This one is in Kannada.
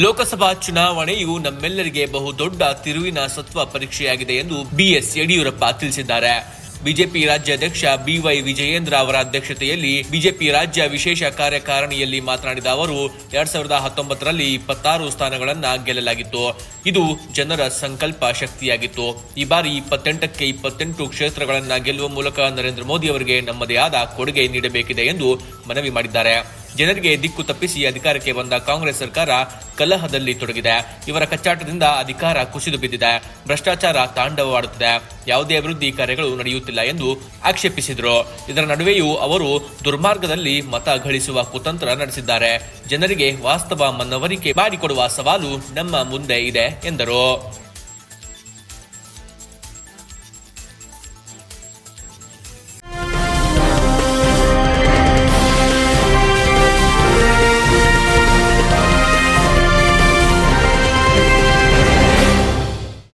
ಲೋಕಸಭಾ ಚುನಾವಣೆಯು ನಮ್ಮೆಲ್ಲರಿಗೆ ಬಹುದೊಡ್ಡ ತಿರುವಿನ ಸತ್ವ ಪರೀಕ್ಷೆಯಾಗಿದೆ ಎಂದು ಬಿಎಸ್ ಯಡಿಯೂರಪ್ಪ ತಿಳಿಸಿದ್ದಾರೆ. ಬಿಜೆಪಿ ರಾಜ್ಯಾಧ್ಯಕ್ಷ ಬಿವೈ ವಿಜಯೇಂದ್ರ ಅವರ ಅಧ್ಯಕ್ಷತೆಯಲ್ಲಿ ಬಿಜೆಪಿ ರಾಜ್ಯ ವಿಶೇಷ ಕಾರ್ಯಕಾರಿಣಿಯಲ್ಲಿ ಮಾತನಾಡಿದ ಅವರು, ಎರಡ್ ಸಾವಿರದ ಹತ್ತೊಂಬತ್ತರಲ್ಲಿ ಇಪ್ಪತ್ತಾರು ಸ್ಥಾನಗಳನ್ನು ಗೆಲ್ಲಲಾಗಿತ್ತು. ಇದು ಜನರ ಸಂಕಲ್ಪ ಶಕ್ತಿಯಾಗಿತ್ತು. ಈ ಬಾರಿ ಇಪ್ಪತ್ತೆಂಟಕ್ಕೆ ಇಪ್ಪತ್ತೆಂಟು ಕ್ಷೇತ್ರಗಳನ್ನು ಗೆಲ್ಲುವ ಮೂಲಕ ನರೇಂದ್ರ ಮೋದಿ ಅವರಿಗೆ ನಮ್ಮದೇ ಆದ ಕೊಡುಗೆ ನೀಡಬೇಕಿದೆ ಎಂದು ಮನವಿ ಮಾಡಿದ್ದಾರೆ. ಜನರಿಗೆ ದಿಕ್ಕು ತಪ್ಪಿಸಿ ಅಧಿಕಾರಕ್ಕೆ ಬಂದ ಕಾಂಗ್ರೆಸ್ ಸರ್ಕಾರ ಕಲಹದಲ್ಲಿ ತೊಡಗಿದೆ. ಇವರ ಕಚ್ಚಾಟದಿಂದ ಅಧಿಕಾರ ಕುಸಿದು ಬಿದ್ದಿದೆ. ಭ್ರಷ್ಟಾಚಾರ ತಾಂಡವವಾಡುತ್ತಿದೆ. ಯಾವುದೇ ಅಭಿವೃದ್ಧಿ ಕಾರ್ಯಗಳು ನಡೆಯುತ್ತಿಲ್ಲ ಎಂದು ಆಕ್ಷೇಪಿಸಿದರು. ಇದರ ನಡುವೆಯೂ ಅವರು ದುರ್ಮಾರ್ಗದಲ್ಲಿ ಮತ ಗಳಿಸುವ ಕುತಂತ್ರ ನಡೆಸಿದ್ದಾರೆ. ಜನರಿಗೆ ವಾಸ್ತವ ಮನವರಿಕೆ ಮಾಡಿಕೊಡುವ ಸವಾಲು ನಮ್ಮ ಮುಂದೆ ಇದೆ, ಎಂದರು.